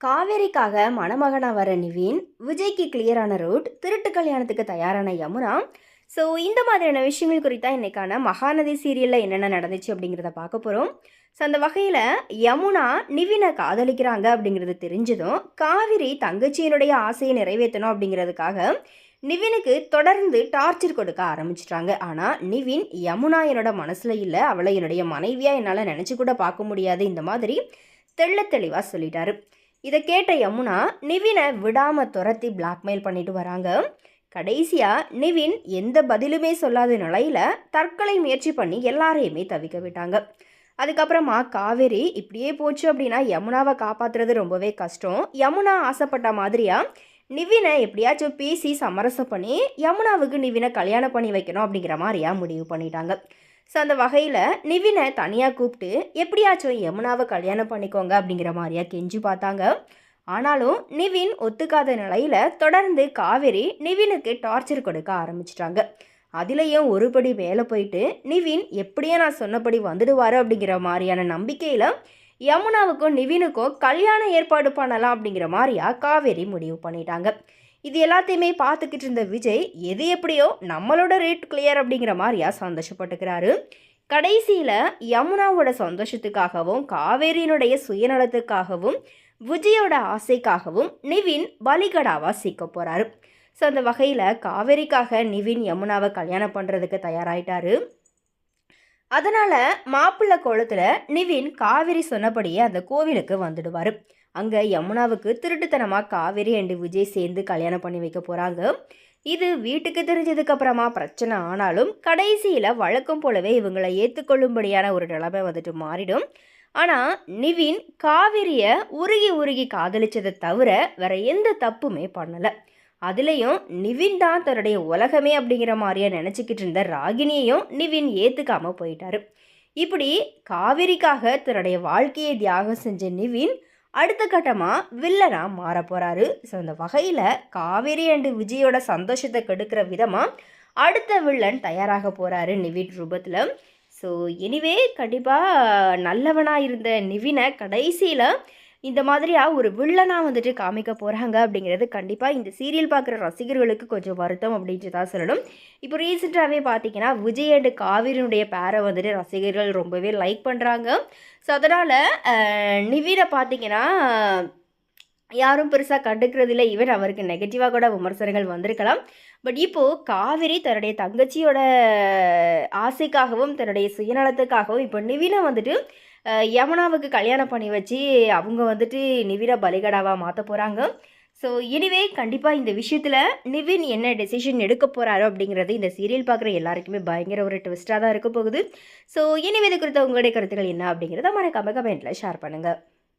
காவேரிக்காக மணமகனாக வர நிவின் விஜய்க்கு கிளியரான ரூட் திருட்டு கல்யாணத்துக்கு தயாரான யமுனா. ஸோ இந்த மாதிரியான விஷயங்கள் குறித்தா இன்றைக்கான மகாநதி சீரியலில் என்னென்ன நடந்துச்சு அப்படிங்கிறத பார்க்க போகிறோம் ஸோ அந்த வகையில் யமுனா நிவினை காதலிக்கிறாங்க அப்படிங்கிறது தெரிஞ்சதும் காவிரி தங்கச்சியினுடைய ஆசையை நிறைவேற்றணும் அப்படிங்கிறதுக்காக நிவினுக்கு தொடர்ந்து டார்ச்சர் கொடுக்க ஆரம்பிச்சிட்டாங்க. ஆனால் நிவின் யமுனா என்னோட மனசில் இல்லை அவளை என்னுடைய மனைவியாக என்னால் நினச்சி கூட பார்க்க முடியாது இந்த மாதிரி தெள்ள தெளிவாக சொல்லிட்டாரு. இதை கேட்ட யமுனா நிவினை விடாமல் துரத்தி பிளாக்மெயில் பண்ணிட்டு வராங்க. கடைசியாக நிவின் எந்த பதிலுமே சொல்லாத நிலையில் தற்கொலை முயற்சி பண்ணி எல்லாரையுமே தவிக்க விட்டாங்க. அதுக்கப்புறமா காவேரி இப்படியே போச்சு அப்படின்னா யமுனாவை காப்பாற்றுறது ரொம்பவே கஷ்டம். யமுனா ஆசைப்பட்ட மாதிரியாக நிவினை எப்படியாச்சும் பேசி சமரசம் பண்ணி யமுனாவுக்கு நிவினை கல்யாணம் பண்ணி வைக்கணும் அப்படிங்கிற மாதிரியா முடிவு பண்ணிட்டாங்க. ஸோ அந்த வகையில் நிவினை தனியாக கூப்பிட்டு எப்படியாச்சும் யமுனாவை கல்யாணம் பண்ணிக்கோங்க அப்படிங்கிற மாதிரியா கெஞ்சி பார்த்தாங்க. ஆனாலும் நிவின் ஒத்துக்காத நிலையில் தொடர்ந்து காவேரி நிவினுக்கு டார்ச்சர் கொடுக்க ஆரம்பிச்சிட்டாங்க. அதுலேயும் ஒருபடி மேலே போயிட்டு நிவின் எப்படியே நான் சொன்னபடி வந்துடுவார் அப்படிங்கிற மாதிரியான நம்பிக்கையில் யமுனாவுக்கும் நிவினுக்கும் கல்யாணம் ஏற்பாடு பண்ணலாம் அப்படிங்கிற மாதிரியா காவேரி முடிவு பண்ணிட்டாங்க. இது எல்லாத்தையுமே பார்த்துக்கிட்டு இருந்த விஜய் எது எப்படியோ நம்மளோட ரேட் கிளியர் அப்படிங்கிற மாதிரியா சந்தோஷப்பட்டுக்கிறாரு. கடைசியில் யமுனாவோட சந்தோஷத்துக்காகவும் காவேரியினுடைய சுயநலத்துக்காகவும் விஜயோட ஆசைக்காகவும் நிவின் பலிகடாவாக சிக்க போகிறாரு ஸோ அந்த வகையில் காவேரிக்காக நிவின் யமுனாவை கல்யாணம் பண்ணுறதுக்கு தயாராகிட்டாரு அதனால் மாப்பிள்ளை கோலத்தில் நிவின் காவேரி சொன்னபடியே அந்த கோவிலுக்கு வந்துடுவார். அங்கே யமுனாவுக்கு திருட்டுத்தனமாக காவேரி அண்டு விஜய் சேர்ந்து கல்யாணம் பண்ணி வைக்க போகிறாங்க இது வீட்டுக்கு தெரிஞ்சதுக்கப்புறமா பிரச்சனை ஆனாலும் கடைசியில் வழக்கம் போலவே இவங்களை ஏற்றுக்கொள்ளும்படியான ஒரு நிலைமை வந்துட்டு மாறிடும். ஆனால் நிவின் காவிரியை உருகி உருகி காதலிச்சதை தவிர வேற எந்த தப்புமே பண்ணலை. அதுலேயும் நிவின் தான் தன்னுடைய உலகமே அப்படிங்கிற மாதிரியே நினச்சிக்கிட்டு இருந்த ராகினியையும் நிவின் ஏற்றுக்காம போயிட்டார். இப்படி காவிரிக்காக தன்னுடைய வாழ்க்கையை தியாகம் செஞ்ச நிவின் அடுத்த கட்டமாக வில்லனாக மாற போகிறாரு ஸோ அந்த வகையில் காவேரி அண்டு விஜயோட சந்தோஷத்தை கெடுக்கிற விதமாக அடுத்த வில்லன் தயாராக போகிறாரு நிவின் ரூபத்தில். ஸோ எனிவே கண்டிப்பாக நல்லவனாக இருந்த நிவினை கடைசியில் இந்த மாதிரியாக ஒரு வில்லனாக வந்துட்டு காமிக்க போகிறாங்க அப்படிங்கிறது கண்டிப்பாக இந்த சீரியல் பார்க்குற ரசிகர்களுக்கு கொஞ்சம் வருத்தம் அப்படின்ட்டு தான் சொல்லணும். இப்போ ரீசெண்டாகவே பார்த்தீங்கன்னா விஜய் அண்டு காவிரினுடைய பேரை வந்துட்டு ரசிகர்கள் ரொம்பவே லைக் பண்ணுறாங்க ஸோ அதனால் நிவினை பார்த்தீங்கன்னா யாரும் பெருசாக கண்டுக்கிறது இல்லை. ஈவன் அவருக்கு நெகட்டிவாக கூட விமர்சனங்கள் வந்திருக்கலாம். பட் இப்போது காவிரி தன்னுடைய தங்கச்சியோட ஆசைக்காகவும் தன்னுடைய சுயநலத்துக்காகவும் இப்போ நிவினை வந்துட்டு யமுனாவுக்கு கல்யாணம் பண்ணி வச்சு அவங்க வந்துட்டு நிவினை பலிகடாவாக மாற்ற போகிறாங்க ஸோ எனிவே கண்டிப்பாக இந்த விஷயத்தில் நிவின் என்ன டெசிஷன் எடுக்க போகிறாரோ அப்படிங்கிறது இந்த சீரியல் பார்க்குற எல்லாருக்குமே பயங்கர ஒரு ட்விஸ்ட்டாக தான் இருக்க போகுது. ஸோ இனிவே இது குறித்த உங்களுடைய கருத்துக்கள் என்ன அப்படிங்கிறத மறக்காம கமெண்ட்டில் ஷேர் பண்ணுங்கள்